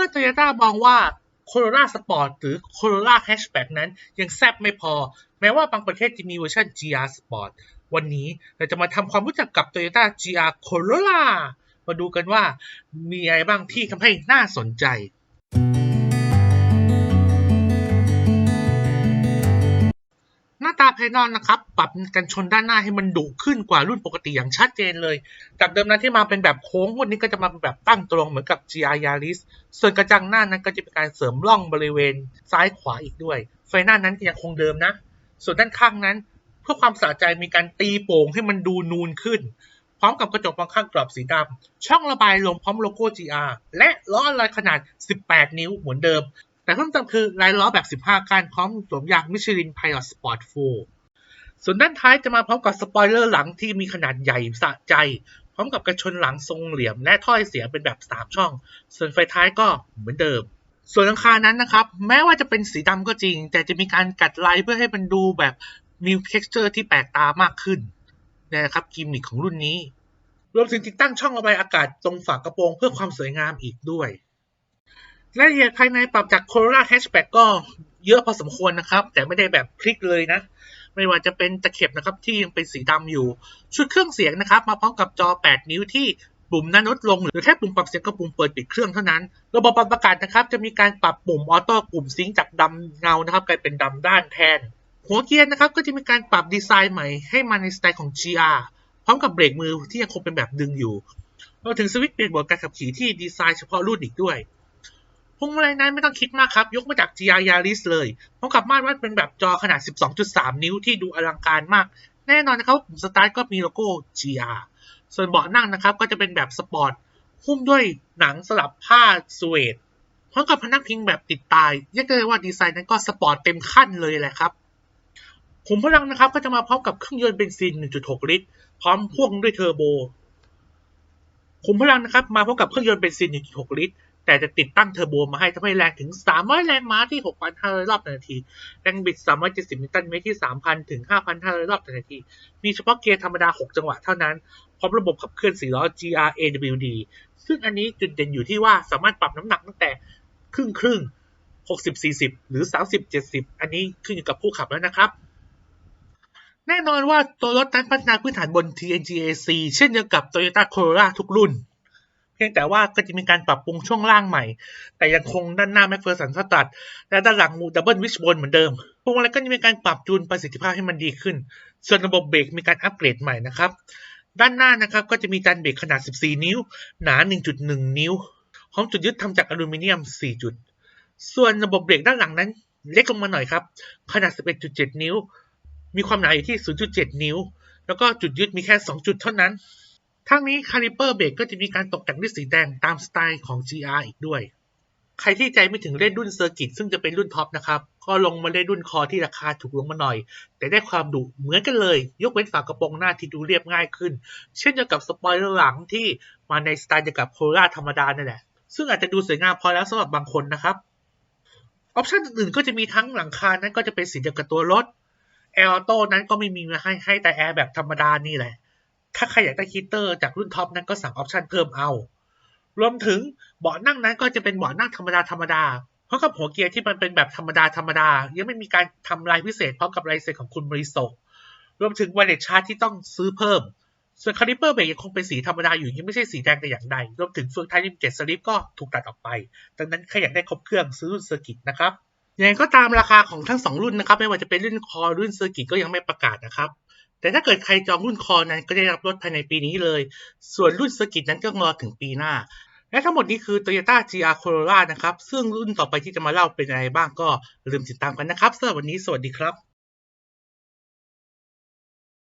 มื่อโตโยต้ามองว่าโคโรล่าสปอร์ตหรือโคโรล่าแฮชแบ็กนั้นยังแซบไม่พอ แม้ว่าบางประเทศจะมีเวอร์ชัน GR Sport วันนี้เราจะมาทำความรู้จักกับ Toyota GR Corolla มาดูกันว่ามีอะไรบ้างที่ทำให้น่าสนใจ ตาภายนอกนะครับ ปรับกันชนด้านหน้าให้มันดุขึ้นกว่ารุ่นปกติอย่างชัดเจนเลย จากเดิมนั้นที่มาเป็นแบบโค้งวันนี้ก็จะมาเป็นแบบตั้งตรงเหมือนกับ GR Yaris ส่วนกระจังหน้านั้นก็จะเป็นการเสริมร่องบริเวณซ้ายขวาอีกด้วย ไฟหน้านั้นยังคงเดิมนะ ส่วนด้านข้างนั้น เพื่อความสะใจมีการตีโป่งให้มันดูนูนขึ้น พร้อมกับกระจกมองข้างกรอบสีดำช่องระบายลมพร้อมโลโก้ GR และล้ออะไรขนาด 18 นิ้วเหมือนเดิม แต่เพิ่มเติมคือลายล้อแบบ 15ก้านพร้อมสวมยางมิชลิน Pilot Sport 4ส่วนด้านท้ายจะมาพร้อมกับสปอยเลอร์หลังที่มีขนาดใหญ่สะใจ พร้อมกับกระชนหลังทรงเหลี่ยมและถ้อยเสียเป็นแบบ 3 ช่อง ส่วนไฟท้ายก็เหมือนเดิม ส่วนหลังคานั้นนะครับ แม้ว่าจะเป็นสีดำก็จริง แต่จะมีการกัดลายเพื่อให้มันดูแบบมี texture ที่แปลกตามากขึ้นนะครับกิมมิคของรุ่นนี้ รวมถึงติดตั้งช่องระบายอากาศตรงฝากระโปรงเพื่อความสวยงามอีกด้วย รายละเอียดภายในปรับจาก Corolla Hatchback ก็เยอะพอสมควรนะครับ แต่ไม่ได้แบบพลิกเลยนะ ไม่ว่าจะเป็นตะเข็บนะครับที่ยังเป็นสีดำอยู่ ชุดเครื่องเสียงนะครับ มาพร้อมกับจอ 8 นิ้วที่ปุ่มนั้นลดลง หรือแค่ปุ่มปรับเสียงกับปุ่มเปิดปิดเครื่องเท่านั้น ระบบปรับอากาศนะครับ จะมีการปรับปุ่มออโต้ปุ่มซิงค์จากดำเงานะครับกลายเป็นดำด้านแทน หัวเกียร์นะครับก็จะมีการปรับดีไซน์ใหม่ให้มาในสไตล์ของ GR พร้อมกับเบรกมือที่ยังคงเป็นแบบดึงอยู่รวมถึงสวิตช์เปลี่ยนโหมดการขับขี่ที่ดีไซน์เฉพาะรุ่นอีกด้วย พวงมาลัยนั้นไม่ต้องคิดมากครับ ยกมาจาก GR Yaris เลยพร้อมกับมาตรวัดเป็นแบบจอขนาด 12.3 นิ้วที่ดูอลังการมาก แน่นอนนะครับปุ่มสตาร์ทก็มีโลโก้ GR ส่วนเบาะนั่งนะครับก็จะเป็นแบบสปอร์ตหุ้มด้วยหนังสลับผ้าสเวดพร้อมกับพนักพิงแบบติดตายเรียกได้ว่าดีไซน์นั้นก็สปอร์ตเต็มขั้นเลยแหละครับขุมพลังนะครับก็จะมาพร้อมกับเครื่องยนต์เบนซิน 1.6 ลิตร พร้อมพ่วงด้วยเทอร์โบขุมพลังนะครับมาพร้อมกับเครื่องยนต์เบนซิน 1.6 ลิตร แต่จะติดตั้งเทอร์โบมาให้ทำให้แรงถึง 300 แรงม้าที่ 6,500 รอบต่อนาที แรงบิด 370 นิวตันเมตรที่ 3,000 ถึง 5,500 รอบต่อนาที มีเฉพาะเกียร์ธรรมดา 6 จังหวะเท่านั้น พร้อมระบบขับเคลื่อน4ล้อ GR AWD ซึ่งอันนี้จุดเด่นอยู่ที่ว่าสามารถปรับน้ำหนักตั้งแต่ครึ่งครึ่ง60 40 หรือ 30 70 อันนี้ขึ้นอยู่กับผู้ขับแล้วนะครับ แน่นอนว่าตัวรถนั้นพัฒนาพื้นฐานบน TNGA-C เช่นเดียวกับ Toyota Corolla ทุกรุ่น พียงแต่ว่าก็จะมีการปรับปรุงช่วงล่างใหม่ แต่ยังคงด้านหน้า McPherson สตัดและด้านหลังมูดับเบิลวิชบนเหมือนเดิม พวงมาลัยก็จะมีการปรับจูนประสิทธิภาพให้มันดีขึ้น ส่วนระบบเบรกมีการอัปเกรดใหม่นะครับ ด้านหน้านะครับก็จะมีจานเบรกขนาด 14 นิ้ว หนา 1.1 นิ้วพร้อมจุดยึดทำจากอลูมิเนียม 4 จุด ส่วนระบบเบรกด้านหลังนั้น เล็กลงมาหน่อยครับ ขนาด 11.7 นิ้ว มีความหนาอยู่ที่ 0.7 นิ้ว แล้วก็จุดยึดมีแค่ 2 จุดเท่านั้น ทั้งนี้คาลิเปอร์เบรกก็จะมีการตกแต่งด้วยสีแดงตามสไตล์ของ GR อีกด้วย ใครที่ใจไม่ถึงเล่นรุ่นเซอร์กิตซึ่งจะเป็นรุ่นท็อปนะครับ ก็ลงมาเล่นรุ่นคอที่ราคาถูกลงมาหน่อย แต่ได้ความดุเหมือนกันเลย ยกเว้นฝากระโปรงหน้าที่ดูเรียบง่ายขึ้น เช่นเดียวกับสปอยเลอร์หลังที่มาในสไตล์เดียวกับโคราธรรมดานั่นแหละ ซึ่งอาจจะดูสวยงามพอแล้วสำหรับบางคนนะครับออปชันอื่นๆก็จะมีทั้งหลังคานั้นก็จะเป็นสีเดียวกับตัวรถแอร์ออโต้นั้นก็ไม่มีมาให้ให้แต่แอร์แบบธรรมดานี่แหละ ถ้าใครอยากได้ฮีเตอร์จากรุ่นท็อปนั้นก็สั่งออปชันเพิ่มเอา รวมถึงเบาะนั่งนั้นก็จะเป็นเบาะนั่งธรรมดาธรรมดาเพราะกับหัวเกียร์ที่มันเป็นแบบธรรมดาธรรมดา ยังไม่มีการทำลายพิเศษพร้อมกับลายเซ็นของคุณบริโซรวมถึงไวเลสชาร์จที่ต้องซื้อเพิ่ม ส่วนคาลิเปอร์เบรกยังคงเป็นสีธรรมดาอยู่ยังไม่ใช่สีแดงแต่อย่างใด รวมถึงเฟืองท้ายริมเกตสลิปก็ถูกตัดออกไป ดังนั้นใครอยากได้ครบเครื่องซื้อรุ่นเซอร์กิตนะครับยังไงก็ตามราคาของทั้งสองรุ่นนะครับ ไม่ว่าจะเป็นรุ่นคอรุ่นเซอร์กิตก็ยังไม่ประกาศนะครับ แต่ถ้าเกิดใครจองรุ่นคอนั้นก็ได้รับรถภายในปีนี้เลย ส่วนรุ่นเซอร์กิตนั้นก็รอถึงปีหน้า และทั้งหมดนี้คือ Toyota GR Corolla นะครับ ซึ่งรุ่นต่อไปที่จะมาเล่าเป็นอะไรบ้างก็ลืมติดตามกันนะครับสำหรับวันนี้สวัสดีครับ